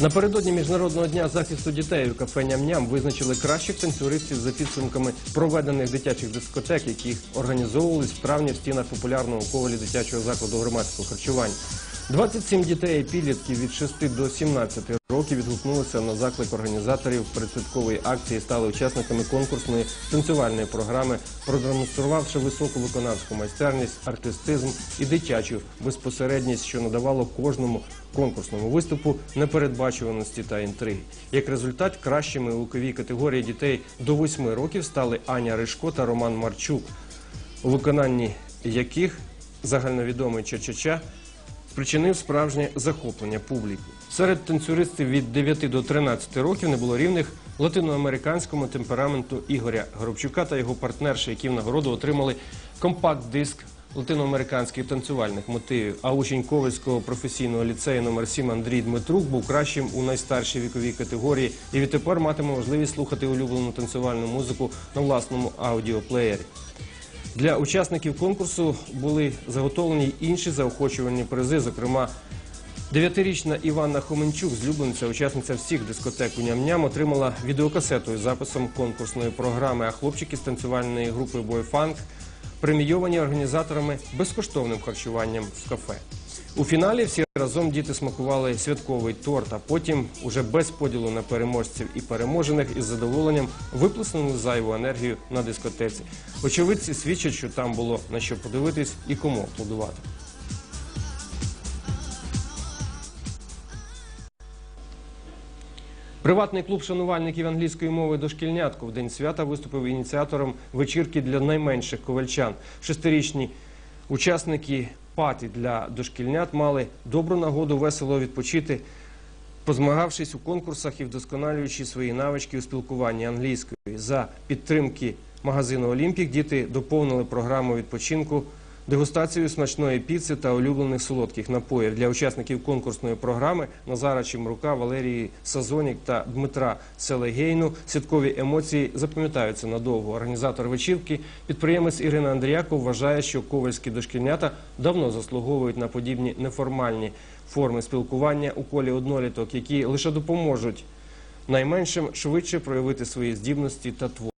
Напередодні міжнародного дня захисту дітей у кафе Ням-Ням визначили кращих танцюристів за підсумками проведених дитячих дискотек, які організовувались в травні в стінах популярного у ковалі дитячого закладу громадського харчування. 27 дітей і підлітків від 6 до 17 років відгукнулися на заклик організаторів передсвяткової акції, стали учасниками конкурсної танцювальної програми, продемонструвавши високу виконавську майстерність, артистизм і дитячу безпосередність, що надавало кожному конкурсному виступу непередбачуваності та інтриги. Як результат, кращими у віковій категорії дітей до 8 років стали Аня Ришко та Роман Марчук, у виконанні яких загальновідомий Ча-Ча-Ча спричинив справжнє захоплення публіки. Серед танцюристів від 9 до 13 років не було рівних латиноамериканському темпераменту Ігоря Горобчука та його партнерші, які в нагороду отримали компакт-диск латиноамериканських танцювальних мотивів. А учень Ковальського професійного ліцею номер 7 Андрій Дмитрук був кращим у найстаршій віковій категорії і відтепер матиме можливість слухати улюблену танцювальну музику на власному аудіоплеєрі. Для учасників конкурсу були заготовлені інші заохочувальні призи, зокрема. Дев'ятирічна Іванна Хоменчук, злюбленця, учасниця всіх дискотек у ням-ням, отримала відеокасету із записом конкурсної програми, а хлопчики з танцювальної групи Бойфанк премійовані організаторами безкоштовним харчуванням в кафе. У фіналі всі разом діти смакували святковий торт, а потім, уже без поділу на переможців і переможених, із задоволенням виплеснули зайву енергію на дискотеці. Очевидці свідчать, що там було на що подивитись і кому аплодувати. Приватний клуб шанувальників англійської мови дошкільнятку в день свята виступив ініціатором вечірки для найменших ковальчан. Шестирічні учасники паті для дошкільнят мали добру нагоду весело відпочити, позмагавшись у конкурсах і вдосконалюючи свої навички у спілкуванні англійською. За підтримки магазину Олімпік діти доповнили програму відпочинку дегустацією смачної піци та улюблених солодких напоїв для учасників конкурсної програми Назара Чимрука, Валерії Сазонік та Дмитра Селегейну. Святкові емоції запам'ятаються надовго. Організатор вечірки, підприємець Ірина Андріяков, вважає, що ковальські дошкільнята давно заслуговують на подібні неформальні форми спілкування у колі одноліток, які лише допоможуть найменшим швидше проявити свої здібності та творчість.